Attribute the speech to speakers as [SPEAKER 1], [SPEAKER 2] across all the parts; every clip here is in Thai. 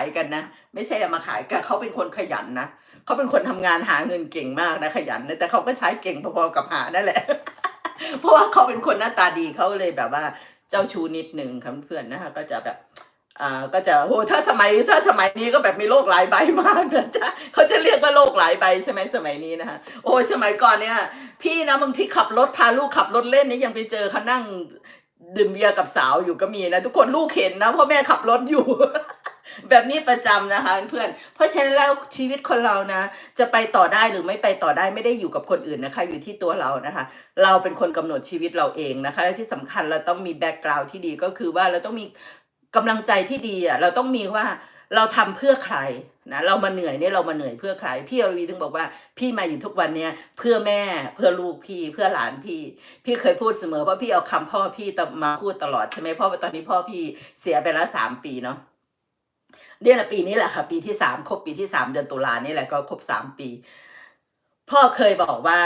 [SPEAKER 1] ายกันนะ ไม่ใช่เอามาขายกันเขาเป็นคนขยันนะเขาเป็นคนทำงานหาเงินเก่งมากนะขยันนะแต่เขาก็ใช้เก่งพอๆกับหานั่นแหละ เพราะว่าเขาเป็นคนหน้าตาดีเขาเลยแบบว่าเจ้าชู้นิดหนึ่งครับเพื่อนนะคะก็จะแบบอ่าก็จะโหถ้าสมัยถ้าสมัยนี้ก็แบบมีโลกหลายใบมากนะจ๊ะเขาจะเรียกว่าโลกหลายใบใช่ไหมสมัยนี้นะคะโอ้ยสมัยก่อนเนี่ย พี่นะบางทีขับรถพาลูกขับรถเล่นนี่ยังไปเจอเขานั่งดื่มเบียร์กับสาวอยู่ก็มีนะ ทุกคนลูกเห็นนะพราะแม่ขับรถอยู่ แบบนี้ประจำนะคะเพื่อน เพราะฉะนั้นแล้วชีวิตคนเรานะ จะไปต่อได้หรือไม่ไปต่อได้ไม่ได้อยู่กับคนอื่นนะคะ อยู่ที่ตัวเรานะคะ เราเป็นคนกำหนดชีวิตเราเองนะคะ และที่สำคัญเราต้องมีแบ็กกราวด์ที่ดีก็คือว่าเราต้องมีกำลังใจที่ดีอะเราต้องมีว่าเราทำเพื่อใครนะเรามาเหนื่อยเนี่ยเรามาเหนื่อยเพื่อใคร พี่อรวีถึงบอกว่าพี่มาอยู่ทุกวันเนี่ยเพื่อแม่เพื่อลูกพี่เพื่อหลานพี่ พี่เคยพูดเสมอเพราะพี่เอาคำพ่อพี่มาพูดตลอดใช่ไหมเพราะว่าตอนนี้พ่อพี่เสียไปแล้วสามปีเนาะ เนี่ยนะปีนี้แหละค่ะ ปีที่สามครบปีที่สามเดือนตุลานี่แหละก็ครบสามปี พ่อเคยบอกว่า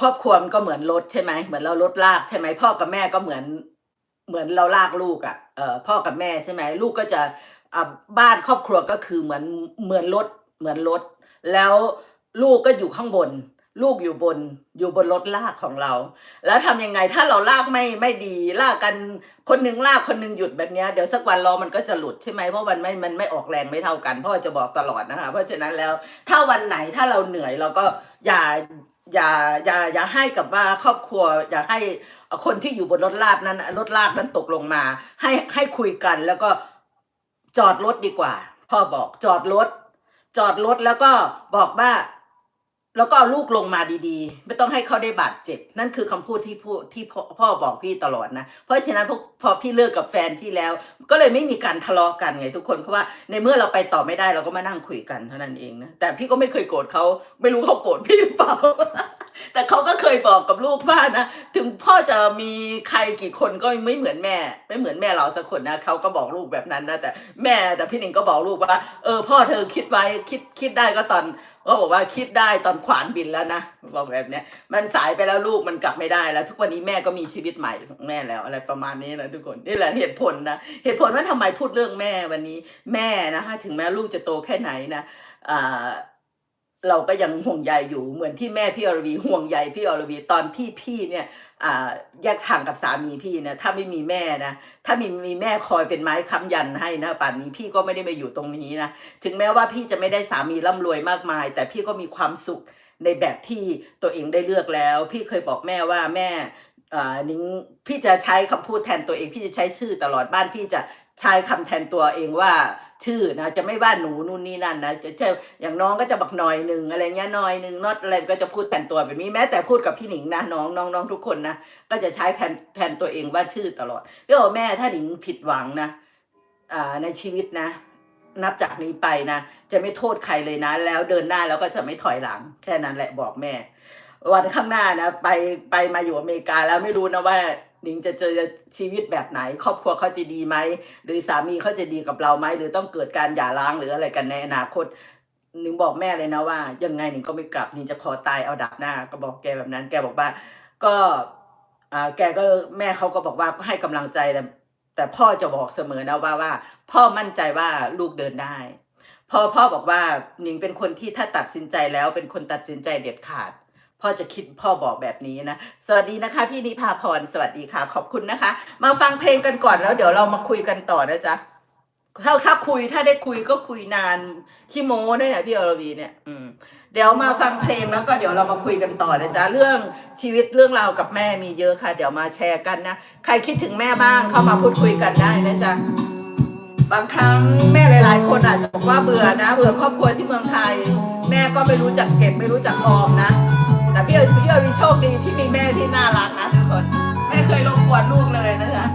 [SPEAKER 1] ครอบครัวมันก็เหมือนรถใช่ไหมเหมือนเรารถลากใช่ไหมพ่อกับแม่ก็เหมือน เหมือนเราลากลูกอะ่ะเออพ่อกับแม่ใช่ไหมลูกก็จะอ่าบ้านครอบครัวก็คือเหมือนเหมือนรถเหมือนรถแล้วลูกก็อยู่ข้างบน ลูกอยู่บนอยู่บนรถลากของเรา แล้วทำยังไงถ้าเราลากไม่ไม่ดีลากกันคนหนึ่งลากคนหนึ่งหยุดแบบนี้เดี๋ยวสักวันล้อมันก็จะหลุดใช่ไหมเพราะมันไม่มันไม่ออกแรงไม่เท่ากันพ่อจะบอกตลอดนะคะเพราะฉะนั้นแล้วถ้าวันไหนถ้าเราเหนื่อยเราก็อย่าอย่าอย่าอย่าให้กับว่าครอบครัว อย่าให้คนที่อยู่บนรถลากนั้นรถลากนั้นตกลงมา ให้ให้คุยกันแล้วก็จอดรถดีกว่าพ่อบอกจอดรถจอดรถแล้วก็บอกว่า แล้วก็เอาลูกลงมาดีๆ ไม่ต้องให้เขาได้บาดเจ็บ นั่นคือคำพูดที่พูดที่พ่อพ่อบอกพี่ตลอดนะ เพราะฉะนั้นพพอพี่เลิกกับแฟนพี่แล้ว ก็เลยไม่มีการทะเลาะกันไงทุกคนเพราะว่าในเมื่อเราไปต่อไม่ได้เราก็มานั่งคุยกันเท่านั้นเองนะแต่พี่ก็ไม่เคยโกรธเขาไม่รู้เขาโกรธพี่หรือเปล่า แต่เขาก็เคยบอกกับลูกว่านะ ถึงพ่อจะมีใครกี่คนก็ไม่เหมือนแม่ ไม่เหมือนแม่เราสักคนนะเขาก็บอกลูกแบบนั้นนะแต่แม่แต่พี่หนิงก็บอกลูกว่า เออ พ่อเธอคิดไว้คิดคิดได้ก็ตอนก็บอกว่าคิดได้ตอนขวานบินแล้วนะบอกแบบเนี้ยมันสายไปแล้วลูกมันกลับไม่ได้แล้ว ทุกวันนี้แม่ก็มีชีวิตใหม่ของแม่แล้วอะไรประมาณนี้นะทุกคนนี่แหละเหตุผลนะเหตุผลว่าทำไมพูดเรื่องแม่วันนี้ แม่นะคะถึงแม้ลูกจะโตแค่ไหนนะอ่า เราก็ยังห่วงใยอยู่เหมือนที่แม่พี่อรวีห่วงใยพี่อรวีตอนที่พี่เนี่ยแยกทางกับสามีพี่นะถ้าไม่มีแม่นะถ้ามีมีแม่คอยเป็นไม้ค้ำยันให้นะป่านนี้พี่ก็ไม่ได้มาอยู่ตรงนี้นะถึงแม้ว่าพี่จะไม่ได้สามีร่ำรวยมากมาย แต่พี่ก็มีความสุขในแบบที่ตัวเองได้เลือกแล้ว พี่เคยบอกแม่ว่าแม่อ่อนิ้งพี่จะใช้คำพูดแทนตัวเองพี่จะใช้ชื่อตลอดบ้านพี่จะ ใช้คำแทนตัวเองว่าชื่อนะจะไม่ว่าหนูนู่นนี่นั่นนะจะจะอย่างน้องก็จะบักหน่อยหนึ่งอะไรเงี้ยหน่อยหนึ่งนอตอะไรก็จะพูดแทนตัวแบบนี้แม้แต่พูดกับพี่หนิงนะน้องน้องน้องทุกคนนะก็จะใช้แทนแทนตัวเองว่าชื่อตลอดเรียกว่าแม่ถ้าหนิงผิดหวังนะอ่าในชีวิตนะ นับจากนี้ไปนะจะไม่โทษใครเลยนะ แล้วเดินหน้าแล้วก็จะไม่ถอยหลัง แค่นั้นแหละบอกแม่ วันข้างหน้านะ ไปไปมาอยู่อเมริกาแล้วไม่รู้นะว่า หนิงจะเจอชีวิตแบบไหน ครอบครัวเขาจะดีไหมหรือสามีเขาจะดีกับเราไหมหรือต้องเกิดการหย่าร้างหรืออะไรกันในอนาคตหนิงบอกแม่เลยนะว่า ยังไงหนิงก็ไม่กลับหนิงจะขอตายเอาดับหน้า ก็บอกแกแบบนั้น แกบอกว่า ก็อ่าแกก็แม่เขาก็บอกว่าให้กำลังใจแต่แต่พ่อจะบอกเสมอนะว่าว่า พ่อมั่นใจว่าลูกเดินได้พ่อพ่อบอกว่าหนิงเป็นคนที่ถ้าตัดสินใจแล้วเป็นคนตัดสินใจเด็ดขาด พ่อจะคิดพ่อบอกแบบนี้นะ สวัสดีนะคะ พี่นิพาพร สวัสดีค่ะ ขอบคุณนะคะ มาฟังเพลงกันก่อนแล้วเดี๋ยวเรามาคุยกันต่อนะจ๊ะถ้าถ้าคุยถ้าได้คุยก็คุยนานขี้โม้ด้วยนะพี่อรวีเนี่ยอืมเดี๋ยวมาฟังเพลงแล้วก็เดี๋ยวเรามาคุยกันต่อนะจ๊ะเรื่องชีวิตเรื่องราวกับแม่มีเยอะค่ะ เดี๋ยวมาแชร์กันนะใครคิดถึงแม่บ้างเข้ามาพูดคุยกันได้นะจ๊ะบางครั้งแม่หลาย ๆ คนอาจจะบอกว่าเบื่อนะเบื่อครอบครัวที่เมืองไทย แม่ก็ไม่รู้จักเก็บไม่รู้จักออมนะ แต่พี่เอพี่เอมีโชคดีที่มีแม่ที่น่ารักนะทุกคน ไม่เคยรบกวนลูกเลยนะจ๊ะ